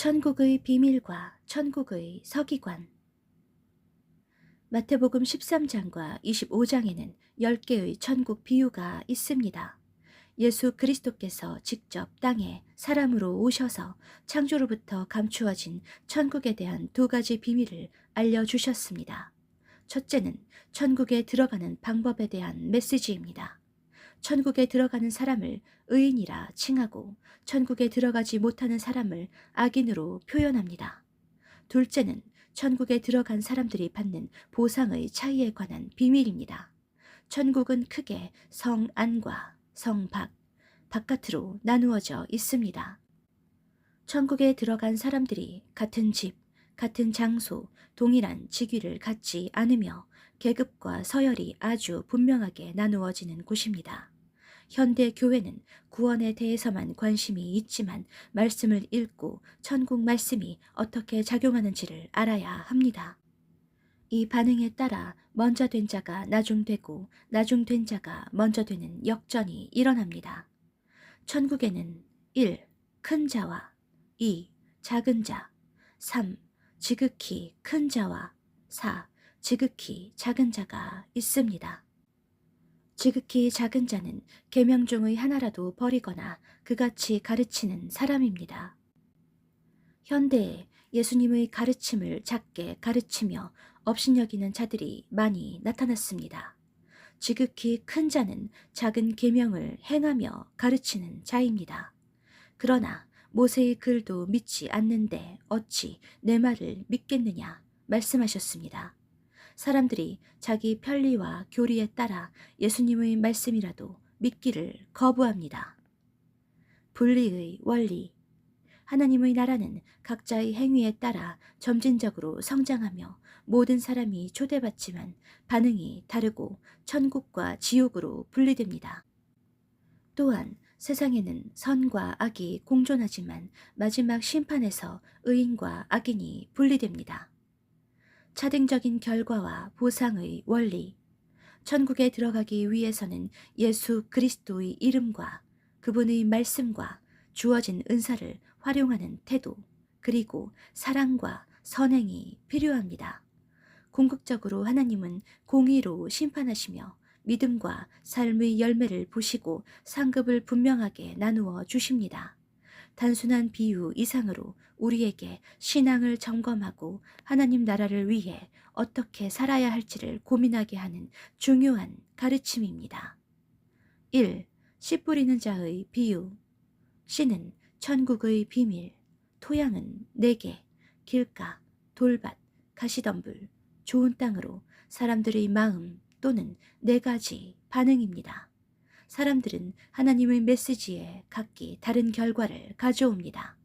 천국의 비밀과 천국의 서기관 마태복음 13장과 25장에는 10개의 천국 비유가 있습니다. 예수 그리스도께서 직접 땅에 사람으로 오셔서 창조로부터 감추어진 천국에 대한 두 가지 비밀을 알려주셨습니다. 첫째는 천국에 들어가는 방법에 대한 메시지입니다. 천국에 들어가는 사람을 의인이라 칭하고 천국에 들어가지 못하는 사람을 악인으로 표현합니다. 둘째는 천국에 들어간 사람들이 받는 보상의 차이에 관한 비밀입니다. 천국은 크게 성 안과 성 밖, 바깥으로 나누어져 있습니다. 천국에 들어간 사람들이 같은 집, 같은 장소, 동일한 직위를 갖지 않으며 계급과 서열이 아주 분명하게 나누어지는 곳입니다. 현대 교회는 구원에 대해서만 관심이 있지만 말씀을 읽고 천국 말씀이 어떻게 작용하는지를 알아야 합니다. 이 반응에 따라 먼저 된 자가 나중되고 나중된 자가 먼저 되는 역전이 일어납니다. 천국에는 1. 큰 자와 2. 작은 자 3. 지극히 큰 자와 4. 지극히 작은 자가 있습니다. 지극히 작은 자는 계명 중의 하나라도 버리거나 그같이 가르치는 사람입니다. 현대에 예수님의 가르침을 작게 가르치며 업신여기는 자들이 많이 나타났습니다. 지극히 큰 자는 작은 계명을 행하며 가르치는 자입니다. 그러나 모세의 글도 믿지 않는데 어찌 내 말을 믿겠느냐 말씀하셨습니다. 사람들이 자기 편리와 교리에 따라 예수님의 말씀이라도 믿기를 거부합니다. 분리의 원리 하나님의 나라는 각자의 행위에 따라 점진적으로 성장하며 모든 사람이 초대받지만 반응이 다르고 천국과 지옥으로 분리됩니다. 또한 세상에는 선과 악이 공존하지만 마지막 심판에서 의인과 악인이 분리됩니다. 차등적인 결과와 보상의 원리. 천국에 들어가기 위해서는 예수 그리스도의 이름과 그분의 말씀과 주어진 은사를 활용하는 태도, 그리고 사랑과 선행이 필요합니다. 궁극적으로 하나님은 공의로 심판하시며 믿음과 삶의 열매를 보시고 상급을 분명하게 나누어 주십니다. 단순한 비유 이상으로 우리에게 신앙을 점검하고 하나님 나라를 위해 어떻게 살아야 할지를 고민하게 하는 중요한 가르침입니다. 1. 씨 뿌리는 자의 비유 씨는 천국의 비밀, 토양은 네개, 길가, 돌밭, 가시덤불, 좋은 땅으로 사람들의 마음 또는 네 가지 반응입니다. 사람들은 하나님의 메시지에 각기 다른 결과를 가져옵니다.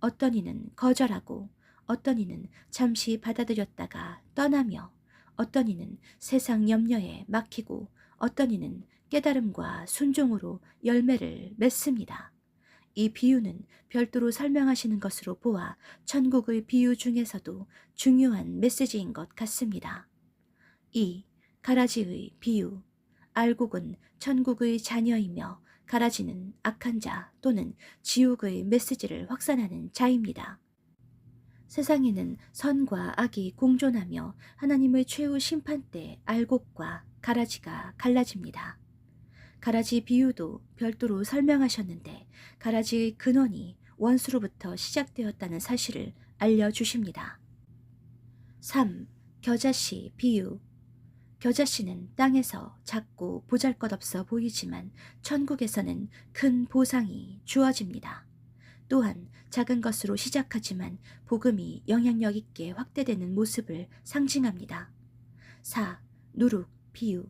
어떤 이는 거절하고 어떤 이는 잠시 받아들였다가 떠나며 어떤 이는 세상 염려에 막히고 어떤 이는 깨달음과 순종으로 열매를 맺습니다. 이 비유는 별도로 설명하시는 것으로 보아 천국의 비유 중에서도 중요한 메시지인 것 같습니다. 2. 가라지의 비유 알곡은 천국의 자녀이며 가라지는 악한 자 또는 지옥의 메시지를 확산하는 자입니다. 세상에는 선과 악이 공존하며 하나님의 최후 심판 때 알곡과 가라지가 갈라집니다. 가라지 비유도 별도로 설명하셨는데 가라지의 근원이 원수로부터 시작되었다는 사실을 알려주십니다. 3. 겨자씨 비유 겨자씨는 땅에서 작고 보잘것없어 보이지만 천국에서는 큰 보상이 주어집니다. 또한 작은 것으로 시작하지만 복음이 영향력 있게 확대되는 모습을 상징합니다. 4. 누룩, 비유.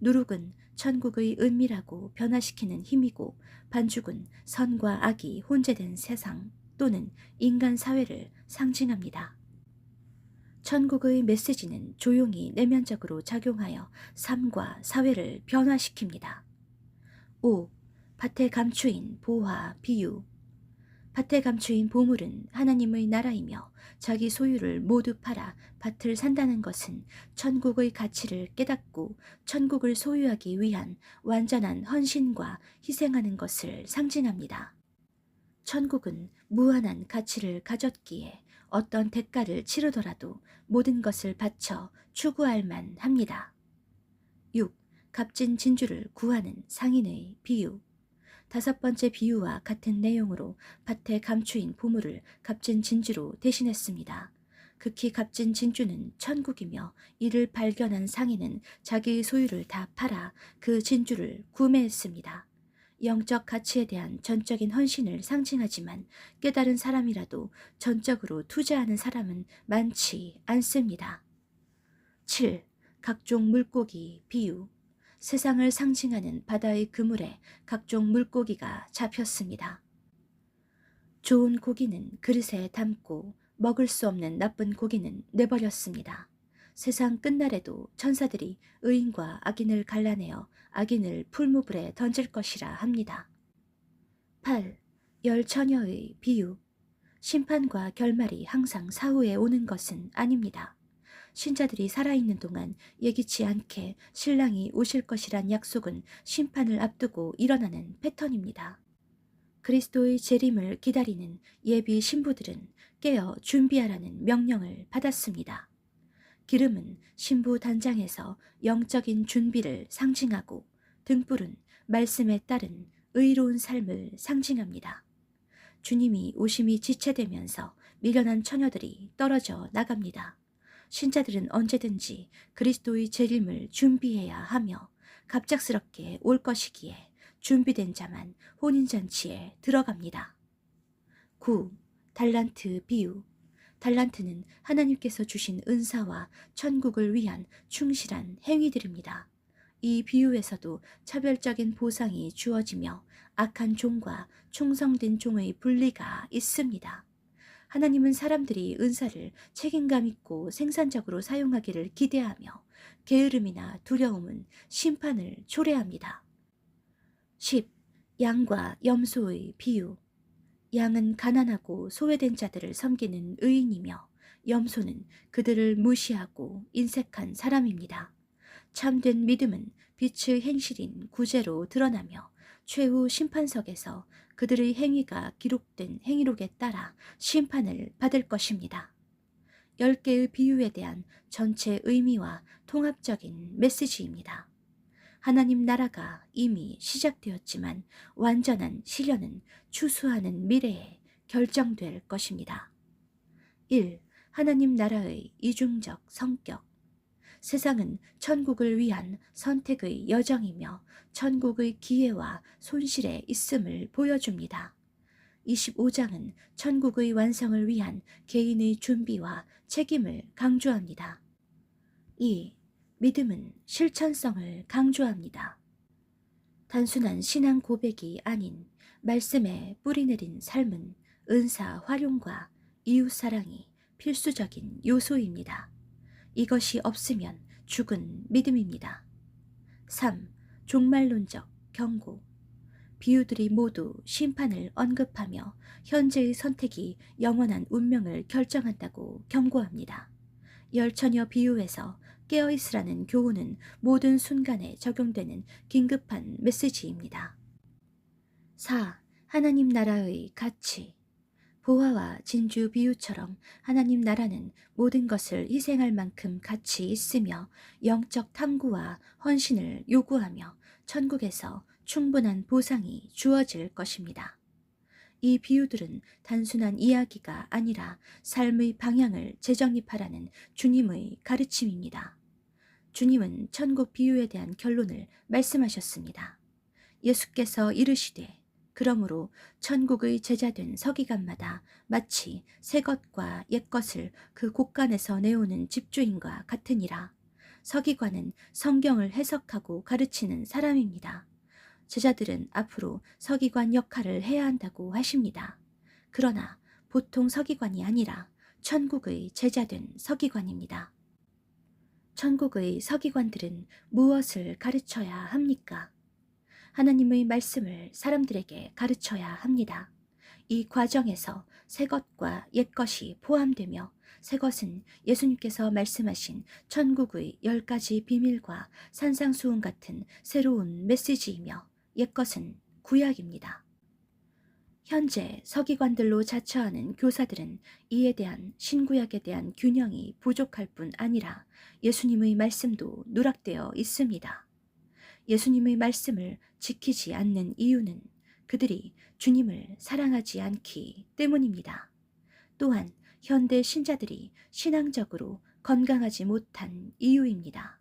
누룩은 천국의 은밀하고 변화시키는 힘이고 반죽은 선과 악이 혼재된 세상 또는 인간 사회를 상징합니다. 천국의 메시지는 조용히 내면적으로 작용하여 삶과 사회를 변화시킵니다. 5. 밭에 감추인 보화 비유 밭에 감추인 보물은 하나님의 나라이며 자기 소유를 모두 팔아 밭을 산다는 것은 천국의 가치를 깨닫고 천국을 소유하기 위한 완전한 헌신과 희생하는 것을 상징합니다. 천국은 무한한 가치를 가졌기에 어떤 대가를 치르더라도 모든 것을 바쳐 추구할 만 합니다. 6. 값진 진주를 구하는 상인의 비유 다섯 번째 비유와 같은 내용으로 밭에 감추인 보물을 값진 진주로 대신했습니다. 극히 값진 진주는 천국이며 이를 발견한 상인은 자기의 소유를 다 팔아 그 진주를 구매했습니다. 영적 가치에 대한 전적인 헌신을 상징하지만 깨달은 사람이라도 전적으로 투자하는 사람은 많지 않습니다. 7. 각종 물고기 비유 세상을 상징하는 바다의 그물에 각종 물고기가 잡혔습니다. 좋은 고기는 그릇에 담고 먹을 수 없는 나쁜 고기는 내버렸습니다. 세상 끝날에도 천사들이 의인과 악인을 갈라내어 악인을 풀무불에 던질 것이라 합니다. 8. 열처녀의 비유 심판과 결말이 항상 사후에 오는 것은 아닙니다. 신자들이 살아있는 동안 예기치 않게 신랑이 오실 것이란 약속은 심판을 앞두고 일어나는 패턴입니다. 그리스도의 재림을 기다리는 예비 신부들은 깨어 준비하라는 명령을 받았습니다. 기름은 신부 단장에서 영적인 준비를 상징하고 등불은 말씀에 따른 의로운 삶을 상징합니다. 주님이 오심이 지체되면서 미련한 처녀들이 떨어져 나갑니다. 신자들은 언제든지 그리스도의 재림을 준비해야 하며 갑작스럽게 올 것이기에 준비된 자만 혼인잔치에 들어갑니다. 9. 달란트 비유 달란트는 하나님께서 주신 은사와 천국을 위한 충실한 행위들입니다. 이 비유에서도 차별적인 보상이 주어지며 악한 종과 충성된 종의 분리가 있습니다. 하나님은 사람들이 은사를 책임감 있고 생산적으로 사용하기를 기대하며 게으름이나 두려움은 심판을 초래합니다. 10. 양과 염소의 비유 양은 가난하고 소외된 자들을 섬기는 의인이며 염소는 그들을 무시하고 인색한 사람입니다. 참된 믿음은 빛의 행실인 구제로 드러나며 최후 심판석에서 그들의 행위가 기록된 행위록에 따라 심판을 받을 것입니다. 열 개의 비유에 대한 전체 의미와 통합적인 메시지입니다. 하나님 나라가 이미 시작되었지만 완전한 실현은 추수하는 미래에 결정될 것입니다. 1. 하나님 나라의 이중적 성격 세상은 천국을 위한 선택의 여정이며 천국의 기회와 손실에 있음을 보여줍니다. 25장은 천국의 완성을 위한 개인의 준비와 책임을 강조합니다. 2. 믿음은 실천성을 강조합니다. 단순한 신앙 고백이 아닌 말씀에 뿌리내린 삶은 은사 활용과 이웃사랑이 필수적인 요소입니다. 이것이 없으면 죽은 믿음입니다. 3. 종말론적 경고 비유들이 모두 심판을 언급하며 현재의 선택이 영원한 운명을 결정한다고 경고합니다. 열처녀 비유에서 깨어있으라는 교훈은 모든 순간에 적용되는 긴급한 메시지입니다. 4. 하나님 나라의 가치 보화와 진주 비유처럼 하나님 나라는 모든 것을 희생할 만큼 가치 있으며 영적 탐구와 헌신을 요구하며 천국에서 충분한 보상이 주어질 것입니다. 이 비유들은 단순한 이야기가 아니라 삶의 방향을 재정립하라는 주님의 가르침입니다. 주님은 천국 비유에 대한 결론을 말씀하셨습니다. 예수께서 이르시되 그러므로 천국의 제자된 서기관마다 마치 새 것과 옛 것을 그 곳간에서 내오는 집주인과 같으니라. 서기관은 성경을 해석하고 가르치는 사람입니다. 제자들은 앞으로 서기관 역할을 해야 한다고 하십니다. 그러나 보통 서기관이 아니라 천국의 제자된 서기관입니다. 천국의 서기관들은 무엇을 가르쳐야 합니까? 하나님의 말씀을 사람들에게 가르쳐야 합니다. 이 과정에서 새 것과 옛 것이 포함되며 새 것은 예수님께서 말씀하신 천국의 열 가지 비밀과 산상수훈 같은 새로운 메시지이며 옛 것은 구약입니다. 현재 서기관들로 자처하는 교사들은 이에 대한 신구약에 대한 균형이 부족할 뿐 아니라 예수님의 말씀도 누락되어 있습니다. 예수님의 말씀을 지키지 않는 이유는 그들이 주님을 사랑하지 않기 때문입니다. 또한 현대 신자들이 신앙적으로 건강하지 못한 이유입니다.